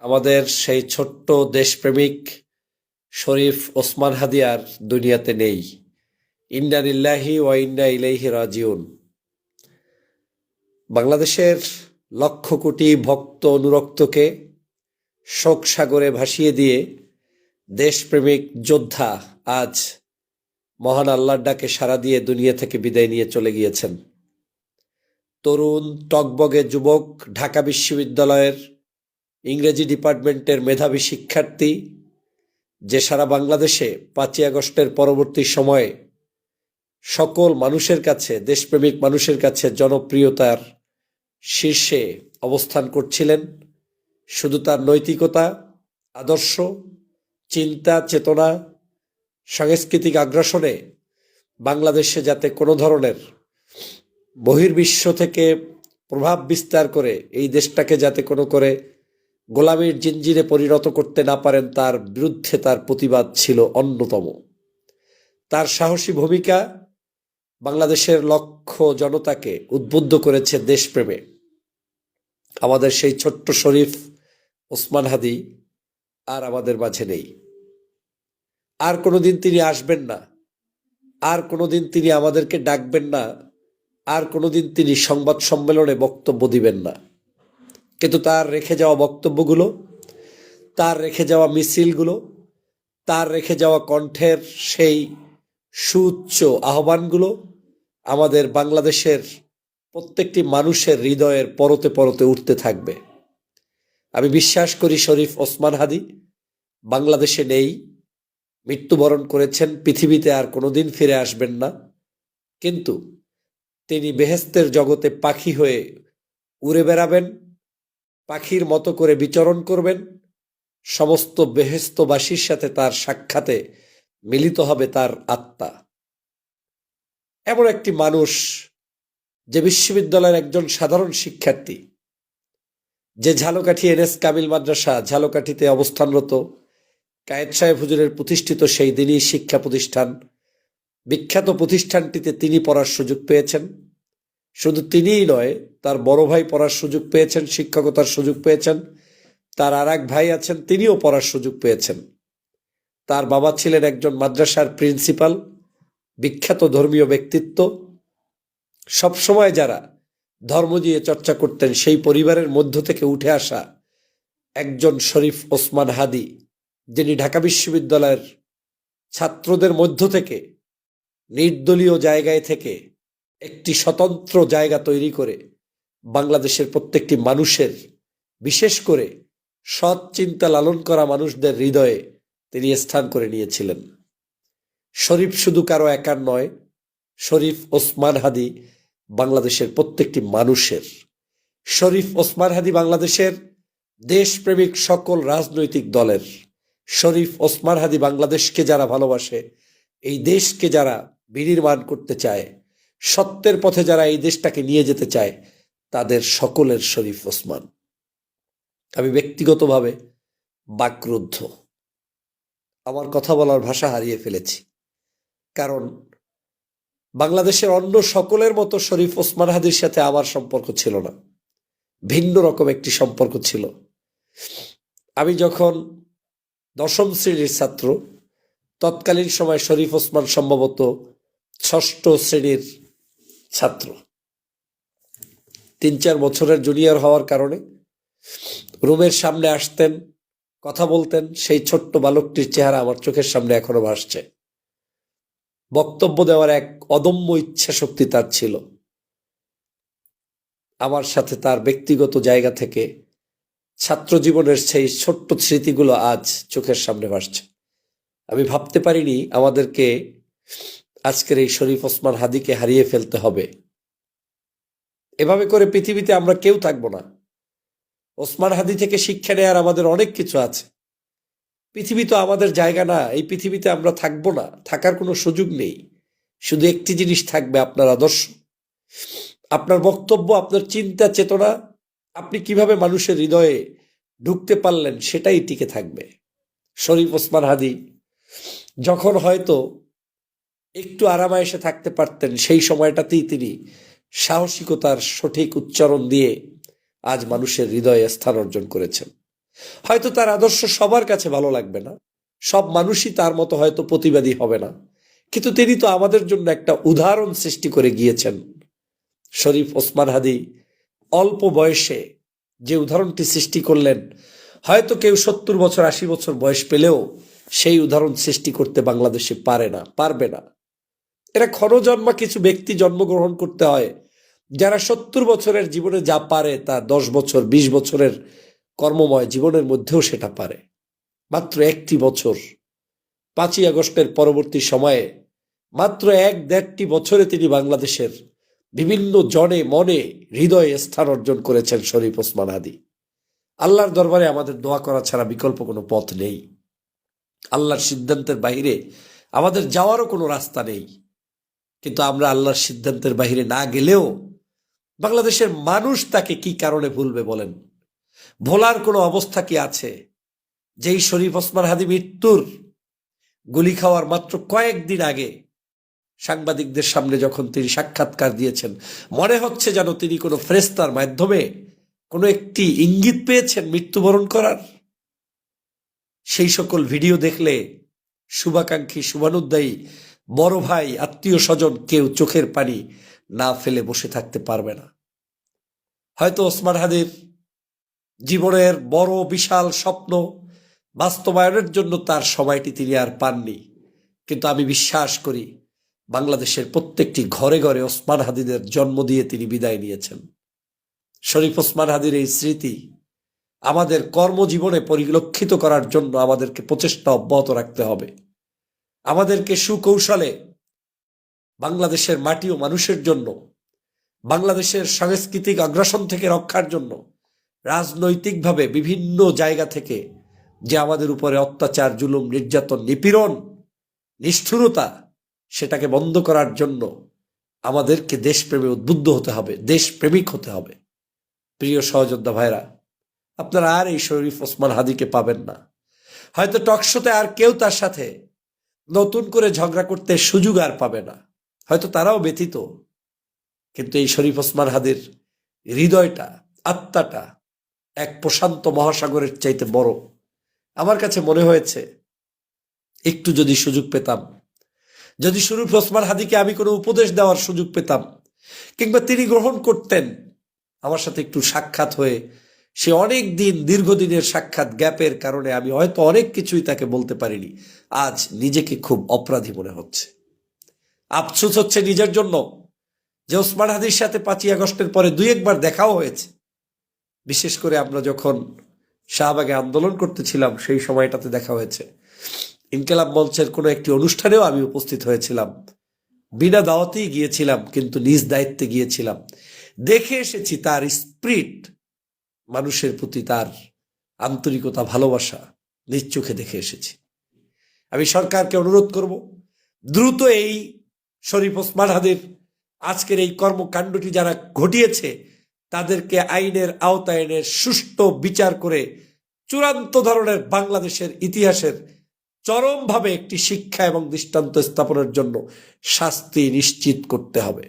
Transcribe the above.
আমাদের সেই ছোট্ট দেশপ্রেমিক শরীফ ওসমান হাদিয়ার দুনিয়াতে নেই। ইন্নানিল্লাহি ওয়া ইন্ডা ইলাইহি রাজিউন। বাংলাদেশের লক্ষ কোটি ভক্ত অনুরক্তকে শোক সাগরে ভাসিয়ে দিয়ে দেশপ্রেমিক যোদ্ধা আজ মহান আল্লাহর ডাকে সাড়া দিয়ে দুনিয়া থেকে বিদায় নিয়ে চলে গিয়েছেন। তরুণ টকবগে যুবক ঢাকা বিশ্ববিদ্যালয়ের ইংরেজি ডিপার্টমেন্টের মেধাবী শিক্ষার্থী যে সারা বাংলাদেশে পাঁচই আগস্টের পরবর্তী সময়ে সকল মানুষের কাছে, দেশপ্রেমিক মানুষের কাছে জনপ্রিয়তার শীর্ষে অবস্থান করছিলেন। শুধু তার নৈতিকতা, আদর্শ, চিন্তা, চেতনা, সাংস্কৃতিক আগ্রাসনে বাংলাদেশে যাতে কোনো ধরনের বহির্বিশ্ব থেকে প্রভাব বিস্তার করে এই দেশটাকে যাতে কোনো করে গোলামীর জিঞ্জিরে পরিণত করতে না পারেন তার বিরুদ্ধে তার প্রতিবাদ ছিল অন্যতম। তার সাহসী ভূমিকা বাংলাদেশের লক্ষ জনতাকে উদ্বুদ্ধ করেছে দেশপ্রেমে। আমাদের সেই ছোট্ট শরীফ, ওসমান হাদি আর আমাদের মাঝে নেই। আর কোনোদিন তিনি আসবেন না। আর কোনোদিন তিনি আমাদেরকে ডাকবেন না। আর কোনোদিন তিনি সংবাদ সম্মেলনে বক্তব্য দিবেন না। কিন্তু তার রেখে যাওয়া বক্তব্যগুলো, তার রেখে যাওয়া মিছিলগুলো, তার রেখে যাওয়া কণ্ঠের সেই সুউচ্চ আহ্বানগুলো আমাদের বাংলাদেশের প্রত্যেকটি মানুষের হৃদয়ের পরতে পরতে উঠতে থাকবে। আমি বিশ্বাস করি শরীফ ওসমান হাদি বাংলাদেশে নেই, মৃত্যুবরণ করেছেন, পৃথিবীতে আর কোনোদিন ফিরে আসবেন না। কিন্তু তিনি বেহেস্তের জগতে পাখি হয়ে উড়ে বেড়াবেন পাখির মতো করে বিচরণ করবেন। সমস্ত বেহেস্তবাসীর সাথে তার সাক্ষাতে মিলিত হবে তার আত্মা। এমন একটি মানুষ যে বিশ্ববিদ্যালয়ের একজন সাধারণ শিক্ষার্থী, যে ঝালকাঠি এনএস কামিল মাদ্রাসা ঝালকাঠিতে অবস্থানরত, কায়েদ সাহেব হুজুরের প্রতিষ্ঠিত সেই দিনই শিক্ষা প্রতিষ্ঠান, বিখ্যাত প্রতিষ্ঠানটিতে তিনি পড়ার সুযোগ পেয়েছেন। শুধু তিনিই নয়, তার বড় ভাই পড়ার সুযোগ পেয়েছেন, শিক্ষকতার সুযোগ পেয়েছেন, তার আর এক ভাই আছেন, তিনিও পড়ার সুযোগ পেয়েছেন। তার বাবা ছিলেন একজন মাদ্রাসার প্রিন্সিপাল, বিখ্যাত ধর্মীয় ব্যক্তিত্ব। সবসময় যারা ধর্ম দিয়ে চর্চা করতেন, সেই পরিবারের মধ্য থেকে উঠে আসা একজন শরীফ ওসমান হাদি, যিনি ঢাকা বিশ্ববিদ্যালয়ের ছাত্রদের মধ্য থেকে নির্দলীয় জায়গায় থেকে একটি স্বতন্ত্র জায়গা তৈরি করে বাংলাদেশের প্রত্যেকটি মানুষের, বিশেষ করে সৎ চিন্তা লালন করা মানুষদের হৃদয়ে তিনি স্থান করে নিয়েছিলেন। শরীফ শুধু কারও একার নয়, শরীফ ওসমান হাদি বাংলাদেশের প্রত্যেকটি মানুষের। শরীফ ওসমান হাদি বাংলাদেশের দেশপ্রেমিক সকল রাজনৈতিক দলের। শরীফ ওসমান হাদি বাংলাদেশকে যারা ভালোবাসে, এই দেশকে যারা বিনির্মাণ করতে চায় সত্যের পথে যারা এই দেশটাকে নিয়ে যেতে চায়, তাদের সকলের শরীফ ওসমান। আমি ব্যক্তিগতভাবে বাকরুদ্ধ। আমার কথা বলার ভাষা হারিয়ে ফেলেছি। কারণ বাংলাদেশের অন্য সকলের মতো শরীফ ওসমান হাদির সাথে আমার সম্পর্ক ছিল না। ভিন্ন রকম একটি সম্পর্ক ছিল। আমি যখন দশম শ্রেণির ছাত্র, তৎকালীন সময় শরীফ ওসমান সম্ভবত ষষ্ঠ শ্রেণির ছাত্র। তিন চার বছরের জুনিয়র হওয়ার কারণে রুমের সামনে আসতেন, কথা বলতেন, সেই ছোট্ট বালকটির চেহারা আমার চোখের সামনে এখনও ভাসছে। বক্তব্য দেওয়ার এক অদম্য ইচ্ছা শক্তি তার ছিল। আমার সাথে তার ব্যক্তিগত জায়গা থেকে ছাত্র জীবনের সেই ছোট্ট স্মৃতিগুলো আজ চোখের সামনে ভাসছে। আমি ভাবতে পারিনি আমাদেরকে আজকের এই শরীফ ওসমান হাদিকে হারিয়ে ফেলতে হবে। এভাবে করে পৃথিবীতে আমরা কেউ থাকব না। ওসমান হাদি থেকে শিক্ষা নেওয়ার আমাদের অনেক কিছু আছে। পৃথিবী তো আমাদের জায়গা না, এই পৃথিবীতে আমরা থাকব না, থাকার কোনো সুযোগ নেই। শুধু একটি জিনিস থাকবে, আপনার আদর্শ। আপনার বক্তব্য, আপনার চিন্তা, চেতনা, আপনি কীভাবে মানুষের হৃদয়ে ঢুকতে পারলেন সেটাই টিকে থাকবে। শরীফ ওসমান হাদি যখন হয়তো একটু আরামায়েসে থাকতে পারতেন, সেই সময়টাতেই তিনি সাহসিকতার সঠিক উচ্চারণ দিয়ে আজ মানুষের হৃদয়ে স্থান অর্জন করেছেন। হয়তো তার আদর্শ সবার কাছে ভালো লাগবে না, সব মানুষই তার মতো হয়তো প্রতিবাদী হবে না, কিন্তু তিনি তো আমাদের জন্য একটা উদাহরণ সৃষ্টি করে গিয়েছেন। শরীফ ওসমান হাদি অল্প বয়সে যে উদাহরণটি সৃষ্টি করলেন, হয়তো কেউ সত্তর বছর আশি বছর বয়স পেলেও সেই উদাহরণ সৃষ্টি করতে বাংলাদেশে পারে না, পারবে না। এরা ক্ষণজন্মা কিছু ব্যক্তি জন্মগ্রহণ করতে হয়, যারা সত্তর বছরের জীবনে যা পারে তা দশ বছর, বিশ বছরের কর্মময় জীবনের মধ্যেও সেটা পারে। মাত্র একটি বছর, পাঁচই আগস্টের পরবর্তী সময়ে মাত্র এক দেড়টি বছরে তিনি বাংলাদেশের বিভিন্ন জনে মনে হৃদয়ে স্থান অর্জন করেছেন শরীফ ওসমান হাদি। আল্লাহর দরবারে আমাদের দোয়া করা ছাড়া বিকল্প কোনো পথ নেই। আল্লাহর সিদ্ধান্তের বাইরে আমাদের যাওয়ারও কোনো রাস্তা নেই। কিন্তু আমরা আল্লাহর সিদ্ধান্তের বাইরে না গেলেও বাংলাদেশের মানুষ তাকে কি কারণে ভুলবে বলেন? ভোলার কোনো অবস্থা কি আছে? যেই শরীফ ওসমান হাদি মৃত্যুর গুলি খাওয়ার মাত্র কয়েকদিন আগে সাংবাদিকদের সামনে যখন তিনি সাক্ষাৎকার দিয়েছেন, মনে হচ্ছে যেন তিনি কোনো ফ্রেস্তার মাধ্যমে কোনো একটি ইঙ্গিত পেয়েছেন মৃত্যুবরণ করার? সেই সকল ভিডিও দেখলে শুভাকাঙ্ক্ষী শুভানুদ্দায়ী বড় ভাই, আত্মীয় স্বজন কেউ চোখের পানি না ফেলে বসে থাকতে পারবে না। হয়তো ওসমান হাদির জীবনের বড়, বিশাল স্বপ্ন বাস্তবায়নের জন্য তার সময়টি তিনি আর পাননি। কিন্তু আমি বিশ্বাস করি, বাংলাদেশের প্রত্যেকটি ঘরে ঘরে ওসমান হাদিদের জন্ম দিয়ে তিনি বিদায় নিয়েছেন। শরীফ ওসমান হাদির এই স্মৃতি আমাদের কর্মজীবনে পরিলক্ষিত করার জন্য আমাদেরকে প্রচেষ্টা অব্যাহত রাখতে হবে। আমাদেরকে সুকৌশলে বাংলাদেশের মাটি ও মানুষের জন্য, বাংলাদেশের সাংস্কৃতিক আগ্রাসন থেকে রক্ষার জন্য রাজনৈতিকভাবে বিভিন্ন জায়গা থেকে যে আমাদের উপরে অত্যাচার, জুলুম, নির্যাতন, নিপীড়ন, নিষ্ঠুরতা, সেটাকে বন্ধ করার জন্য আমাদেরকে দেশপ্রেমে উদ্বুদ্ধ হতে হবে, দেশপ্রেমিক হতে হবে। প্রিয় সহযোদ্ধা ভাইরা, আপনারা আর এই শরীফ ওসমান হাদিকে পাবেন না। হয়তো টকশোতে আর কেউ তার সাথে নতুন করে ঝগড়া করতে সুযোগ আর পাবে না। হয়তো তারাও ব্যথিত। কিন্তু এই শরীফ ওসমান হাদির হৃদয়টা, আত্মাটা এক প্রশান্ত মহাসাগরের চাইতে বড়। আমার কাছে মনে হয়েছে, একটু যদি সুযোগ পেতাম, যদি শরীফ ওসমান হাদিকে আমি কোনো উপদেশ দেওয়ার সুযোগ পেতাম, কিংবা তিনি গ্রহণ করতেন, আমার সাথে একটু সাক্ষাৎ হয়ে সে অনেক দিন দীর্ঘদিনের সাক্ষাৎ গ্যাপের কারণে আমি হয়তো অনেক কিছুই তাকে বলতে পারিনি। আজ নিজেকে খুব অপরাধী মনে হচ্ছে। আফসুস হচ্ছে নিজের জন্য যে ওসমান হাদির সাথে পাঁচই আগস্টের পরে দুই একবার দেখাও হয়েছে। বিশেষ করে আমরা যখন শাহবাগে আন্দোলন করতেছিলাম, সেই সময়টাতে দেখা হয়েছে। ইনকেলাব মঞ্চের কোনো একটি অনুষ্ঠানেও আমি উপস্থিত হয়েছিলাম। বিনা দাওয়াতেই গিয়েছিলাম, কিন্তু নিজ দায়িত্বে গিয়েছিলাম। দেখে এসেছি তার স্প্রিট মানুষের প্রতি তার আন্তরিকতা, ভালোবাসা নিজ চোখে দেখে এসেছি। আমি সরকারকে অনুরোধ করব, দ্রুত এই শরীফ ওসমান হাদের আজকের এই কর্মকাণ্ডটি যারা ঘটিয়েছে, তাদেরকে আইনের আওতায় এনে সুষ্ঠু বিচার করে চূড়ান্ত ধরনের বাংলাদেশের ইতিহাসের চরমভাবে একটি শিক্ষা এবং দৃষ্টান্ত স্থাপনের জন্য শাস্তি নিশ্চিত করতে হবে।